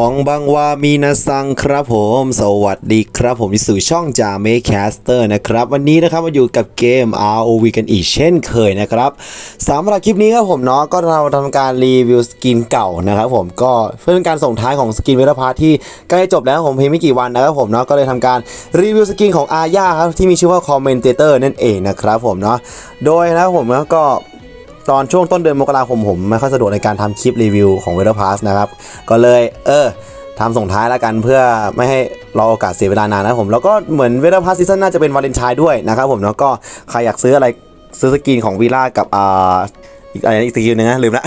ของบางวามีนาซังครับผม สวัสดีครับผมที่สู่ช่องจาเมคแคสเตอร์นะครับ วันนี้นะครับมาอยู่กับเกม ROV กันอีกเช่นเคยนะครับสำหรับคลิปนี้ครับผมเนาะก็เราทำการรีวิวสกินเก่านะครับผมก็เพื่อเป็นการส่งท้ายของสกินเวลพาร์ทที่ใกล้จบแล้วผมเพียงไม่กี่วันนะครับผมเนาะก็เลยทำการรีวิวสกินของอาญาครับที่มีชื่อว่าคอมเมนเตอร์นั่นเองนะครับผมเนาะโดยนะครับผมเนาะก็ ตอนช่วงต้นเดือนมกราคมผมไม่ค่อยสะดวกในการทำคลิปรีวิวของ w e a t h e r Pass นะครับ ก็เลยเออทำส่งท้ายแล้วกันเพื่อไม่ให้เราโอกาสเสียเวลานานนะผมแล้วก็เหมือน w e a t h e r Pass ซีซั่นน่าจะเป็นวาเลนไทน์ด้วยนะครับผมแล้วก็ใครอยากซื้ออะไรซื้อสกินของวีล่ากับอ่า อีกอะไรอีกสกิลหนึงนะลืมละ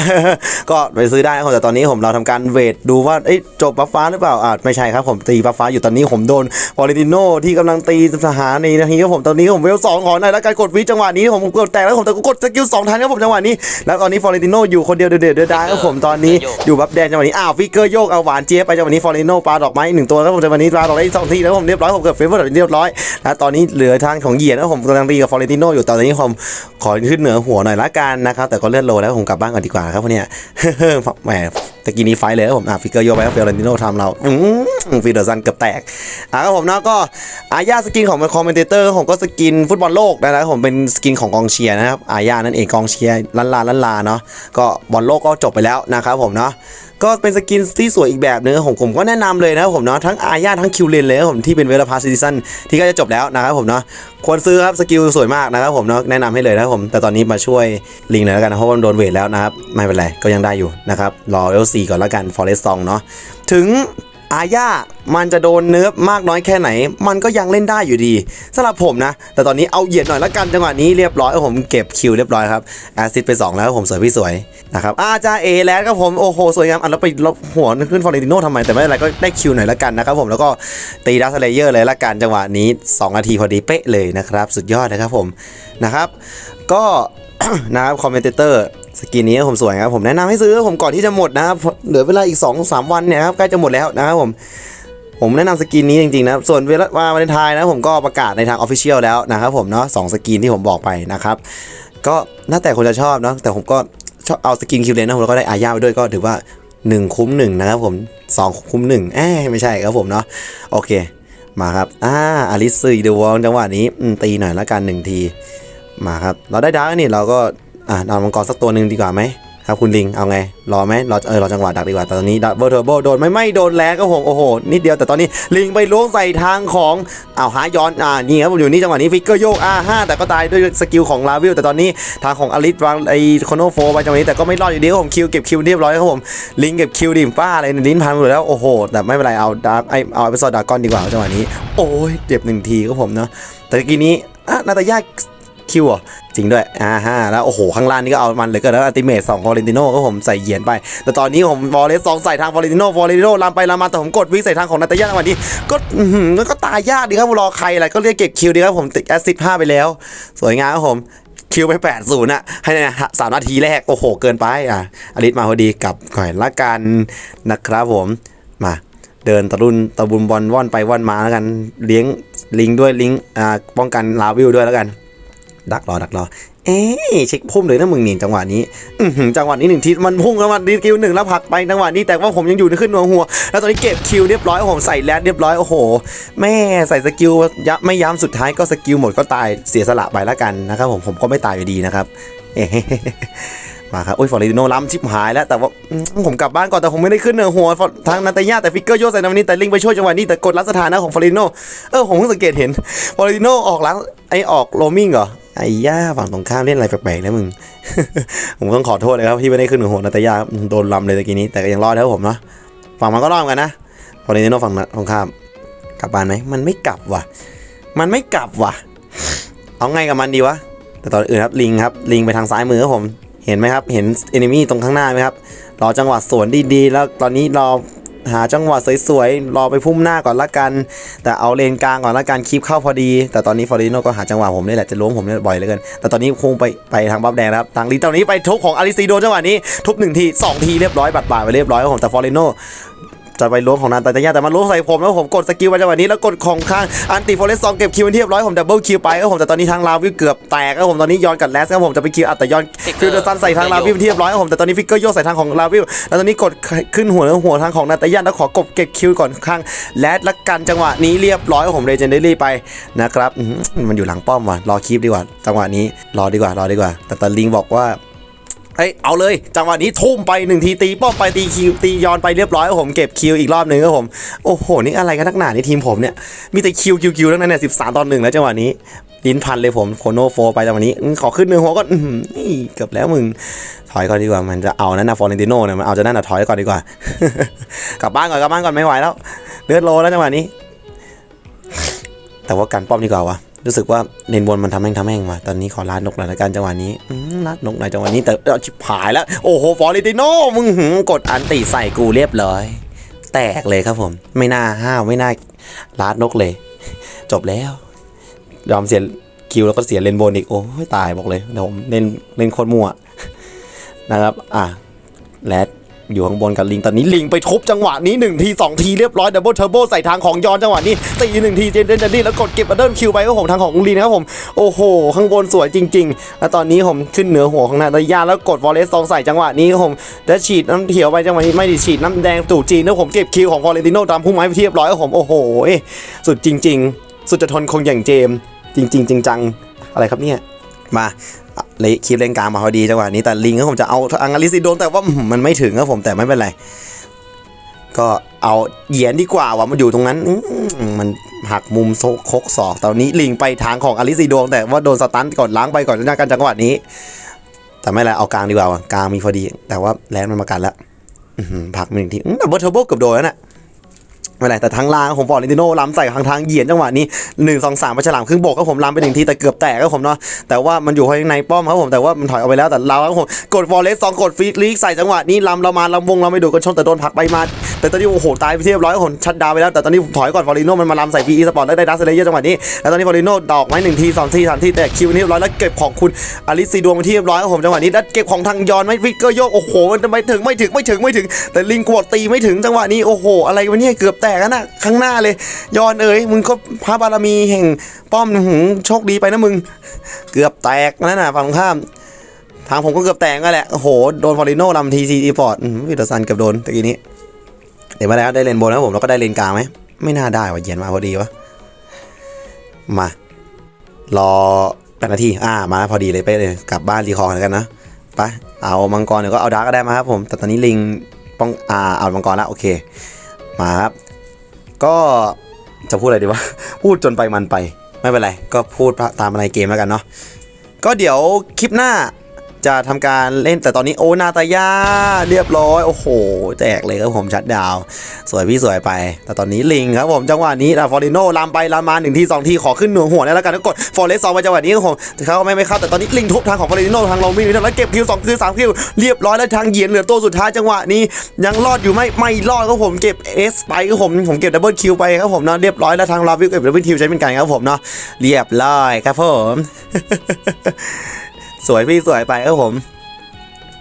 ก็ไปซื้อได้นะครับแต่ตอนนี้ผมเราทำการเวทดูว่าเอ้ยจบบัฟฟ้าหรือเปล่าอ่าไม่ใช่ครับผมตีบัฟฟ้าอยู่ตอนนี้ผมโดนวอลิติโนที่กำลังตีสหาในนาทีครับผมตอนนี้ผมเวลสองขอหน่อยแล้วการกดวิจังหวะนี้ผมกดแตกแล้วผมแต่ก็กดสกิลสองทันครับผมจังหวะนี้แล้วตอนนี้ฟอร์เรนติโนอยู่คนเดียวเดือดเดือดได้ครับผมตอนนี้อยู่บัฟแดงจังหวะนี้อ้าวฟิกเกอร์โยกเอาหวานเจี๊ยบไปจังหวะนี้ฟอร์เรนติโนปลาดอกไม้หนึ่งตัวแล้วผมจังหวะนี้ปลาดอกไม้อีกสองทีแล้วผมเรียบร้อยผมเกิดเฟเวอร์เรียบร้อยแล้วตอนนี้เหลือทางของเหยียนแล้วผมกำลังตีกับฟอร์เรติโนอยู่ตอนนี้ผมขอขึ้นเหนือหัวหน่อยละกันนะครับแต่ก็เลือดโลแล้วผมกลับบ้านก่อนดีกว่าครับพวกเนี้ยแหมตะกี้นี้ไฟเลยครับผมอะฟิกเกอร์โยไปแล้วฟลเรนติโนทำเราอืม ฟิเดอร์ซันเกือบแตกอะครับผมเนาะก็อาญาสกินของคอมเมนเตอร์ผมก็สกินฟุตบอลโลกนะครับผมเป็นสกินของกองเชียร์นะครับอาญานั่นเองกองเชียร์ลันลาลันลาเนาะก็บอลโลกก็จบไปแล้วนะครับผมเนาะก็เป็นสกินที่สวยอีกแบบนึงของผมก็แนะนำเลยนะครับผมเนาะทั้งอาญาทั้งคิวเลนเลยครับผมที่เป็นเวลาพาซีซั่นที่ก็จะจบแล้วนะครับผมเนาะควรซื้อครับสกิลสวยมากนะครับผมเนาะแนะนำให้เลยนะครับผมแต่ตอนนี้มาช่วยลิงหน่อยแล้วกันนะเพราะว่าโดนเวทแล้วนะครับไม่เป็นไรก็ยังได้อยู่นะครับรอเอลซีก่อนแล้วกันฟอเรสซองเนาะถึง อาญามันจะโดนเนิร์ฟมากน้อยแค่ไหน มันก็ยังเล่นได้อยู่ดีสำหรับผมนะ แต่ตอนนี้เอาเหยียดหน่อยละกันจังหวะนี้เรียบร้อยผมเก็บคิวเรียบร้อยครับแอซิดไป 2 แล้วผมสวยพี่สวยนะครับอาจาเอแล้วครับผมโอ้โหสวยงามอะแล้วไปลบหัวขึ้นฟอร์เรนติโนทำไมแต่ไม่เป็นไรก็ได้คิวหน่อยละกันนะครับผมแล้วก็ตีดัสเลเยอร์เลยละกันจังหวะนี้2นาทีพอดีเป๊ะเลยนะครับสุดยอดนะครับผมนะครับก็นะครับคอมเมนเตอร์ สกินนี้ผมสวยครับผมแนะนำให้ซื้อผมก่อนที่จะหมดนะครับเหลือเวลาอีก2-3วันเนี่ยครับใกล้จะหมดแล้วนะครับผมผมแนะนำสกินนี้จริงๆนะส่วนเวลาวาเลนไทน์นะผมก็ประกาศในทางออฟฟิเชียลแล้วนะครับผมเนาะสองสกินที่ผมบอกไปนะครับก็น่าแต่คนจะชอบเนาะแต่ผมก็ชอบเอาสกินคิวเลนนะผมแล้วก็ได้อาญาไปด้วยก็ถือว่า 1 คุ้ม1นะครับผม2 คุ้ม1เอ้ไม่ใช่ครับผมเนาะโอเคมาครับอ่าอลิซซีเดวองจังหวะนี้ตีหน่อยละกันหนึ่งทีมาครับเราได้ดาร์กนี่เราก็ อ่าดาวมังกรสักตัวหนึ่งดีกว่าไหมครับคุณลิงเอาไง รอไหมรอเออรอจังหวะดักดีกว่าแต่ตอนนี้ดับเบิลเทอร์โบโดนไม่ไม่โดนแล้วก็ผมโอ้โหนิดเดียวแต่ตอนนี้ลิงไปล้วงใส่ทางของอ้าวหาย้อนอ่านี่ครับผมอยู่นี่จังหวะนี้ฟิกเกอร์โยกอ่าห้าแต่ก็ตายด้วยสกิลของลาวิลแต่ตอนนี้ทางของอลิสวางไอคอนโนโฟไปจังหวะนี้แต่ก็ไม่รอดอยู่ดีครับผมคิวเก็บคิวเรียบร้อยครับผมลิงเก็บคิวดิมป้าอะไรลิ้นพันหมดแล้วโอ้โหแต่ไม่เป็นไรเอาดาร์กไอเอาไปซอดดากอนดีกว่าจังหวะนี้ โอ้ยเจ็บหนึ่งทีครับผมเนาะแต่กี้นี้อะนาตาย่า คิวจริงด้วยอ่าฮะแล้วโอ้โห ข้างล่างนี่ก็เอามันเลยกินแล้วอัติเมทสองฟอร์เรนติโน่ก็ผมใส่เหยียนไป แต่ตอนนี้ผมฟอร์เรสสองใส่ทางฟอร์เรนติโน่ฟอร์เรนติโน่ลามไปลามมาแต่ผมกดวิใส่ทางของนาตาย่าวันนี้ ก็มันก็ตายยากดีครับรอใครอะไรก็เรียกเก็บคิวดีครับผมติดแอสซิดห้าไปแล้ว สวยงามครับผมคิวไป8 0นย์นะให้ในสามนาทีแรก โอ้โห เกินไปอะอลิสมาพอดีกับก่อนละกันนะครับผมมาเดินตะลุนตะบุนบอลว่อนไปว่อนมาแล้วกันเลี้ยงลิงด้วยลิงอ่าป้องกันลาวิลด้วยแล้วกัน ดักรอดักรอ เอ๊ะเช็คพุ่มเลยนะมึงนี่จังหวะนี้อืจังหวะนี้หนึ่งทีมันพุ่งแล้วมันดีคิวหนึ่งแล้วผลักไปจังหวะนี้แต่ว่าผมยังอยู่ในขึ้นหัวหัว แล้วตอนนี้เก็บคิวเรียบร้อยผมใส่แรดเรียบร้อยโอ้โห แม่ใส่สกิลยะไม่ย้ำสุดท้ายก็สกิลหมดก็ตายเสียสละไปแล้วกันนะครับผมผมก็ไม่ตายอยู่ดีนะครับเอ๊มาครับโอ้ยฟอร์เรนติโนล้ำชิบหายแล้วแต่ว่าผมกลับบ้านก่อนแต่ผมไม่ได้ขึ้นเหนือหัวทางนาตาย่าแต่ฟิกเกอร์โยใส่นาวันนี้แต่ลิงไปช่วยจังหวะนี้แต่กดรัสถานะของฟอร์เรติโนเออผมเพิ่งสังเกตเห็นฟอร์เรติโนออกล้างไอออกโรมิงเหรอ ไอ้ย่าฝั่งตรงข้ามเล่นอะไรแปลกๆนะมึง ผมต้องขอโทษเลยครับที่ไม่ได้ขึ้นหนือหัวนาตาย่าโดนลำเลยตะกี้นี้ แต่ก็ยังรอดแล้วผมเนาะ ฝั่งมันก็รอดกันนะฟอเรนโนฝั่งตรงข้าม กลับบ้านไหม มันไม่กลับว่ะ มันไม่กลับว่ะ เอาไงกับมันดีวะ แต่ตอนอื่นครับลิงครับ ลิงไปทางซ้ายมือครับผม เห็นไหมครับ เห็นเอนิมี่ตรงข้างหน้าไหมครับ รอจังหวะสวนดีๆ แล้วตอนนี้รอ หาจังหวะสวยๆ รอไปพุ่มหน้าก่อนละกัน แต่เอาเลนกลางก่อนละกันคลิปเข้าพอดี แต่ตอนนี้ฟอร์ดิโนก็หาจังหวะผมนี่แหละจะล้วงผมเนี่ยบ่อยเหลือเกิน แต่ตอนนี้คงไปไปทางบัฟแดงนะครับ ทางลีตอนนี้ไปทุบของอาริซีโดจังหวะนี้ ทุบหนึ่งทีสองทีเรียบร้อยบัดบ่ายไปเรียบร้อยครับผมแต่ฟอร์ดิโน จะไปล้วงของนันตาตาย่าแต่มาล้วงใส่ผมแล้วผมกดสกิลไปจังหวะนี้แล้วกดของข้างอันติโฟเลสซองเก็บคิวเป็นที่เรียบร้อยผมดับเบิลคิวไปครับผมแต่ตอนนี้ทางลาวิวเกือบแตกครับผมตอนนี้ย้อนกับแลสครับผมจะไปคิวอัดแต่ย้อนฟิวเดอร์ซันใส่ทางลาวิวเป็นที่เรียบร้อยครับผมแต่ตอนนี้ฟิกเกอร์โยกใส่ทางของลาวิวแล้วตอนนี้กดขึ้นหัวแล้วหัวทางของนาตาย่าแล้วขอกบเก็บคิวก่อนข้างแลสละกันจังหวะนี้เรียบร้อยผมเรเจนเดอรี่ไปนะครับมันอยู่หลังป้อมว่ะรอคีบดีกว่าจังหวะนี้รอดีกว่า รอดีกว่า แต่ตอนลิงบอกว่า เฮ้ยเอาเลยจังหวะนี้ทุ่มไปหนึ่งทีตีป้อมไปตีคิวตีย้อนไปเรียบร้อยครับผมเก็บคิวอีกรอบหนึ่งครับผมโอ้โหนี่อะไรกันนักหนาในทีมผมเนี่ยมีแต่คิวคิวคิวทั้งนั้นเนี่ยสิบสามตอนหนึ่งแล้วจังหวะนี้ลิ้นพันเลยผมโคโนโฟไปจังหวะนี้ขอขึ้นหนึ่งหัวก็นี่เกือบแล้วมึงถอยก่อนดีกว่ามันจะเอานั่นนะฟอร์เรนติโน่เนี่ยมันเอาจะนั่นนะถอยก่อนดีกว่ากลับบ้านก่อนกลับบ้านก่อนไม่ไหวแล้วเลือดโลแล้วจังหวะนี้ แต่ว่าการป้อมดีกว่าวะ รู้สึกว่าเลนบนมันทำแม่งทำแม่งว่ะตอนนี้ขอลาดนกหน่อยละกันจังหวะนี้ลาดนกหน่อยจังหวะนี้แต่ชิบหายแล้ว โอ้โหฟอร์เรติโน่มึงกดอันติใส่กูเรียบร้อย แตกเลยครับผม ไม่น่าห้าวไม่น่าลาดนกเลย จบแล้ว ยอมเสียคิวแล้วก็เสียเลนบนอีกโอ้ยตายบอกเลยเดี๋ยวผมเล่นเล่นโคตรมั่วนะครับ อะแรด อยู่ข้างบนกับลิงตอนนี้ลิงไปทุบจังหวะนี้1ที2ทีเรียบร้อยดับเบิลเทอร์โบใส่ทางของยอนจังหวะนี้ตีหนึ่งทีเจนเดนเจนนี่แล้วกดเก็บบัตเดิลคิวไปก็ของทางของลิงนะครับผมโอ้โห ข้างบนสวยจริงๆแล้วตอนนี้ผมขึ้นเหนือหัวของนาตายาแล้วกดวอลเลสซองใส่จังหวะนี้ครับผมแล้วฉีดน้ำเขียวไปจังหวะนี้ไม่ได้ฉีดน้ำแดงตู่จีนแล้วผมเก็บคิวของฟอเรนติโนตามพุ่มไม้ไปที่เรียบร้อยครับผมโอ้โหสุดจริง ๆ สุดจะทนคงอย่างเจมจริง ๆ จริงจังอะไรครับเนี่ยมา คลิปเลนกลางมาพอดีจังหวะนี้แต่ลิงก็ผมจะเอาอังลิซิโดนแต่ว่ามันไม่ถึงครับผมแต่ไม่เป็นไรก็เอาเหยียนดีกว่าว่ามันอยู่ตรงนั้นมันหักมุมโซคกศอกตอนนี้ลิงไปทางของอลิซิโดนแต่ว่าโดนสตันก่อนล้างไปก่อนหน้ากันจังหวะนี้ แต่ไม่ไรเอากลางดีกว่ากลางมีพอดี แต่ว่าแลนมันมากันแล้วผักมาหนึ่งทีอื้อดับเบิลเทอร์โบเกือบโดนแล้วน่ะ ไม่เป็นไรแต่ทางล่างผมบอกลินติโน่ล้ำใส่ทางทางเหยียนจังหวะนี้1นึ่งสองสามไปฉลามครึ่งบกก็ผมล้ำไปหนึ่งทีแต่เกือบแตกครับผมเนาะแต่ว่ามันอยู่ข้างในป้อมครับผมแต่ว่ามันถอยออกไปแล้วแต่เราครับผมกดฟอร์เรสสองกดฟีดลีกใส่จังหวะนี้ล้ำเรามาล้ำวงเราไม่ดูกันชนแต่โดนผักไปมา แต่ตอนนี้โอ้โหตายไปเรียบร้อยผมชัดดาวไปแล้วแต่ตอนนี้ผมถอยก่อนฟอร์ลิโน่มันมาล้ำใส่พีอีสปอร์ตแล้วได้ดัสเลเยอร์จังหวะนี้แล้วตอนนี้ฟอร์ลิโน่ดอกไม้หนึ่งทีสองทีสามทีแต่คิวนี่เรียบร้อยแล้วเก็บของคุณอลิซีดวงไปที่เรียบร้อยครับผมจังหวะนี้แล้วเก็บของทางยอนไม่ฟิกเกอร์โยกโอ้โหมันไม่ถึงไม่ถึงไม่ถึงไม่ถึง แต่ลิงกวดตีไม่ถึงจังหวะนี้โอ้โหอะไรวะเนี่ยเกือบแตกแล้วนะข้างหน้าเลย ยอนเอ๋ยมึงก็พระบารมีแห่งป้อมหงโชคดีไปนะมึง เกือบแตกนั่นน่ะฝั่งตรงข้าม ทางผมก็เกือบแตกก็แหละโอ้โหโดนฟอริโน่ลำทีซีอีพอร์ตวิดซันเกือบโดนตะกี้นี้เดี๋ยวมาแล้วได้เลนบนแล้วผมแล้วก็ได้เลนกลางไหมไม่น่าได้ว่ะเยียนมาพอดีวะมารอแปดนาทีอ่ามาพอดีเลยไปเลยกลับบ้านรีคอร์กันแล้วกันนะไปเอามังกรเดี๋ยวก็เอาดาร์กก็ได้มาครับผมแต่ตอนนี้ลิงป้องอ่าเอามังกรแล้วโอเค มาครับ ก็จะพูดอะไรดีวะ พูดจนไปมันไป ไม่เป็นไร ก็พูดตามอะไรเกมแล้วกันเนาะ ก็เดี๋ยวคลิปหน้า จะทำการเล่นแต่ตอนนี้โอนาตายาเรียบร้อยโอ้โหแตกเลยครับผมชัดดาว สวยพี่สวยไป แต่ตอนนี้ลิงครับผมจังหวะนี้ฟอร์ดิโน่ลามไปลามมาหนึ่งทีสองทีขอขึ้นหน่วงหัวแล้วกันกดฟอร์เรสซองไปจังหวะนี้ครับผมเขาไม่ไม่เข้าแต่ตอนนี้ลิงทุบทางของฟอร์ดิโน่ทางลงวิ่งนี่แล้วเก็บคิวสองคิวสามคิวเรียบร้อยแล้วทางเหยียนเหลือตัวสุดท้ายจังหวะนี้ยังรอดอยู่ไหม่ไม่รอดครับผมเก็บเอสไปครับผมผมเก็บดับเบิลคิวไปครับผมเนาะเรียบร้อยแล้วทางลาวิวเก็บดับเบิลคิวใช้เป็นกันครับผมเนาะเรียบร้อยครับผม สวยพี่สวยไปครับผม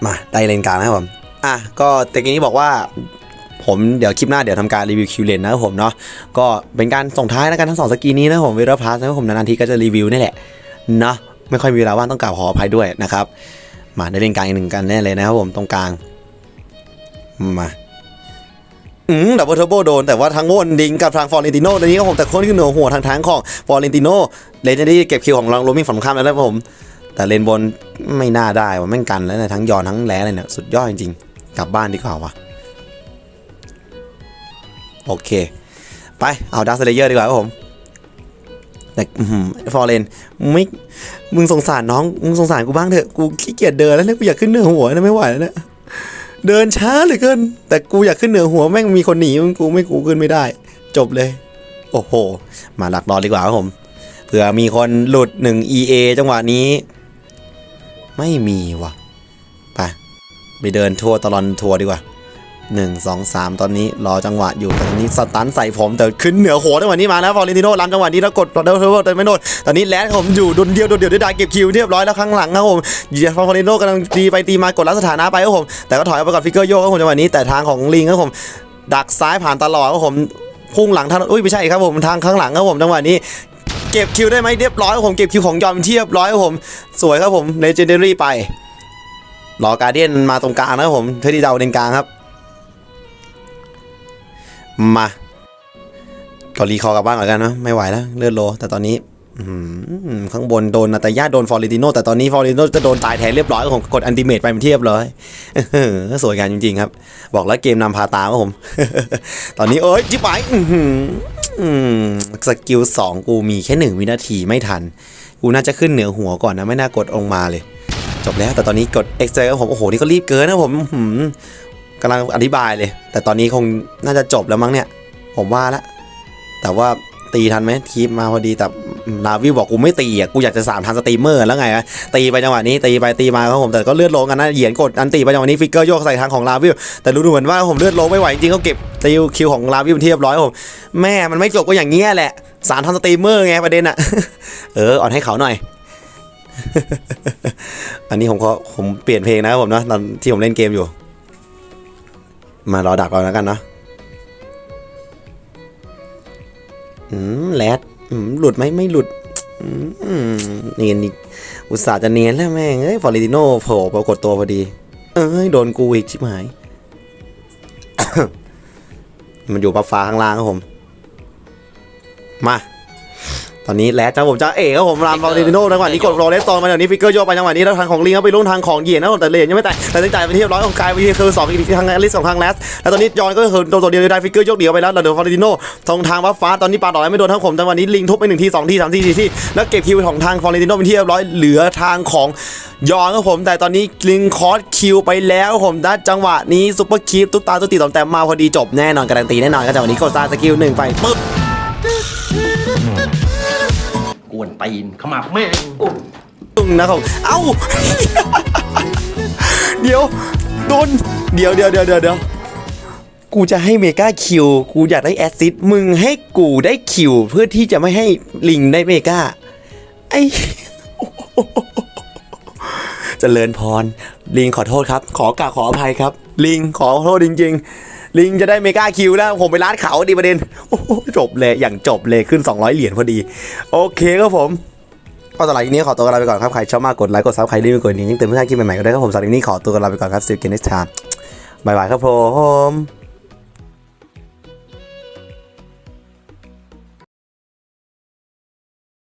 มาได้เลนกลางนะครับผม อะก็ตะกี้นี้บอกว่าผมเดี๋ยวคลิปหน้าเดี๋ยวทำการรีวิวคิวเลนนะครับผมเนาะก็เป็นการส่งท้ายแล้วกันทั้งสองสกีนี้นะครับผมเวลาพาสนะครับผมนานๆทีก็จะรีวิวนี่แหละเนาะไม่ค่อยมีเวลาว่างต้องกล่าวขออภัยด้วยนะครับ มาได้เลนกลางอีกหนึ่งกันแน่เลยนะครับผมตรงกลางมาอืมดับเบิลเทอร์โบโดน แต่ว่าทางโวนดิงกับทางฟอร์เรนติโน่ตอนนี้ก็ผมแต่คนที่เหนือหัวทางทางของฟอร์เรนติโน่เลนจะได้เก็บคิวของลังโรมิงฝั่งข้ามแล้วนะครับผม แต่เลนบนไม่น่าได้ว่าแม่งกันแล้วนะทั้งยอนทั้งแล้เลยเนี่ยสุดยอดจริงๆ กลับบ้านดีกว่าวะโอเค ไป เอาดัสเลเยอร์ดีกว่าครับผม แต่ฟอร์เรนไม่มึงสงสารน้อง มึงสงสารกูบ้างเถอะ กูขี้เกียจเดินแล้วนี่ยกูอยากขึ้นเหนือหัวนะไม่ไหวแล้วเนี่ยเดินช้าเหลือเกิน แต่กูอยากขึ้นเหนือหัวแม่งมีคนหนีมึงกูไม่กูขึ้นไม่ได้ จบเลย โอ้โห มาหลักรอดีกว่าครับผมเผื่อมีคนหลุดหนึ่ง EA จังหวะนี้ ไม่มีว่ะไปไปเดินทัวร์ตลอนทัวร์ดีกว่าหนึ่งสองสามตอนนี้รอจังหวะอยู่ตอนนี้สตันใส่ผมแต่ขึ้นเหนือโหจังหวะนี้มาแล้วฟอร์เรนติโน่ล้ำจังหวะนี้แล้วกดเดลเทอร์แต่ไม่โดนตอนนี้แลนด์ผมอยู่ดนเดียวดนเดียวด้ได้เก็บคิวเรียบร้อยแล้วข้างหลังครับผมเยีฟอร์เรนติโน่กำลังตีไปตีมากดลัดสถานะไปครับผมแต่ก็ถอยออกไปก่อนฟิกเกอร์โยกครับผมจังหวะนี้แต่ทางของลิงครับผมดักซ้ายผ่านตลอดครับผมพุ่งหลังท่านอุ้ยไม่ใช่ครับผมทางข้างหลังครับผมจังหวะนี้ เก็บคิวได้ไหมเรียบร้อยครับผมเก็บคิวของยอมเทียบร้อยครับผม สวยครับผมเลเจนเดอรี่ไปรอการเดียนมาตรงกลางนะครับผมเทอที่เดาเลนกลางครับ มาก็รีคอกลับบ้านก่อนกันนะไม่ไหวแล้วเลือดโล แต่ตอนนี้ ข้างบนโดนนาตาญาโดนฟอร์เรติโนแต่ตอนนี้ฟอร์เรติโนจะโดนตายแทนเรียบร้อยผมกดอันติเมตไปเป็นที่เรียบร้อยสวยงามจริงๆครับ บอกแล้วเกมนำพาตาครับผม ตอนนี้เอ้ยจิบไปสกิลสองกูมีแค่หนึ่งวินาทีไม่ทัน กูน่าจะขึ้นเหนือหัวก่อนนะไม่น่ากดลงมาเลย จบแล้วแต่ตอนนี้กด e x t r a ครับผมโอ้โหนี่ก็รีบเกินนะผมกำลังอธิบายเลย แต่ตอนนี้คงน่าจะจบแล้วมั้งเนี่ย ผมว่าละแต่ว่า ตีทันไหมทีมมาพอดีแต่ลาวิวบอกกูไม่ตีอะกูอยากจะสามทันสตรีมเมอร์แล้วไงอะตีไปจังหวะนี้ตีไปตีมาครับผมแต่ก็เลือดลงกันนะเหยียนกดอันตีไปจังหวะนี้ฟิกเกอร์โยกใส่ทางของลาวิวแต่รู้ดูเหมือนว่าผมเลือดลงไม่ไหวจริงๆเขาเก็บตีคิวของลาวิวเป็นที่เรียบร้อยผมแม่มันไม่จบก็อย่างเงี้ยแหละสามทันสตรีมเมอร์ไงประเด็นอะเอออ่อนให้เขาหน่อย อันนี้ผมขอผมเปลี่ยนเพลงนะครับผมนะตอนที่ผมเล่นเกมอยู่ มารอดักเราแล้วกันเนาะ อืมแรดอืมหลุดไหมไม่หลุดอืมเนียนอีกอุตส่าห์จะเนียนแล้วแม่งเอ้ยฟอร์เรติโน่โผล่ปรากฏตัวพอดี เอ้ยโดนกูอีกชิบหาย มันอยู่ปับฟ้าข้างล่างครับผม มา ตอนนี้แลดจ้าผมจ้าเอ๋ครับผมรามฟอร์เรติโน่จังหวะนี้กดโรเลสตอนมาจากนี้ฟิกเกอร์โยกไปจังหวะนี้แล้วทางของลิงเขาไปลุ่งทางของเหยียนนะแต่เลนยังไม่แตะแต่ได้จ่ายไปที่เรียบร้อยของกายไปที่คือสองอีกทางอลิสของทางแลสแล้วตอนนี้ยอนก็คือตัวเดียวได้ฟิกเกอร์โยกเดียวไปแล้วแล้วเดี๋ยวฟอร์เรติโน่ตรงทางวัฟฟ้าตอนนี้ปาดอกไม่โดนทั้งผมจังหวะนี้ลิงทุบไปหนึ่งทีสองทีสามทีสี่ทีแล้วเก็บคิวของทางฟอร์เรติโน่เป็นที่เรียบร้อยเหลือทางของยอนครับผมแต่ตอนนี้ลิงคอสคิวไปแล้วครับผมด้านจังหวะนี้ซุปเปอร์คีปตุ๊กตาตุ๊กตีต่อมแต่มาพอดีจบแน่นอนการันตีแน่นอนครับจังหวะนี้โคตาสกิลหนึ่งไปปึ๊บก วนตีนขมับแม่งอุ๊ยตึงนะครับเอ้า เดี๋ยวโดนเดี๋ยวเดี๋ยวเดี๋ยวเดี๋ยวเดี๋ยวกูจะให้เมกาคิว กูอยากได้แอสซิดมึงให้กูได้คิว เพื่อที่จะไม่ให้ลิงได้เมกาไอจเจริญพร ลิงขอโทษครับ ขอกราบขออภัยครับ ลิงขอโทษจริง ๆ ลิงจะได้เมกาคิวแล้วผมไปร้านเขาดีประเด็นโอ้โหจบเลยอย่างจบเลยขึ้น 200 เหรียญพอดี โอเคครับผมก็สำหรับนี้ขอตัวกันลาไปก่อนครับ ใครชอบมากกดไลค์กดซับใครรีบกดนี้ยิ่งเติมเพื่อนคลิปใหม่ๆก็ได้ครับผมสำหรับนนี้ขอตัวกันลาไปก่อนครับสตูเกนิสชาบบายบายครับผม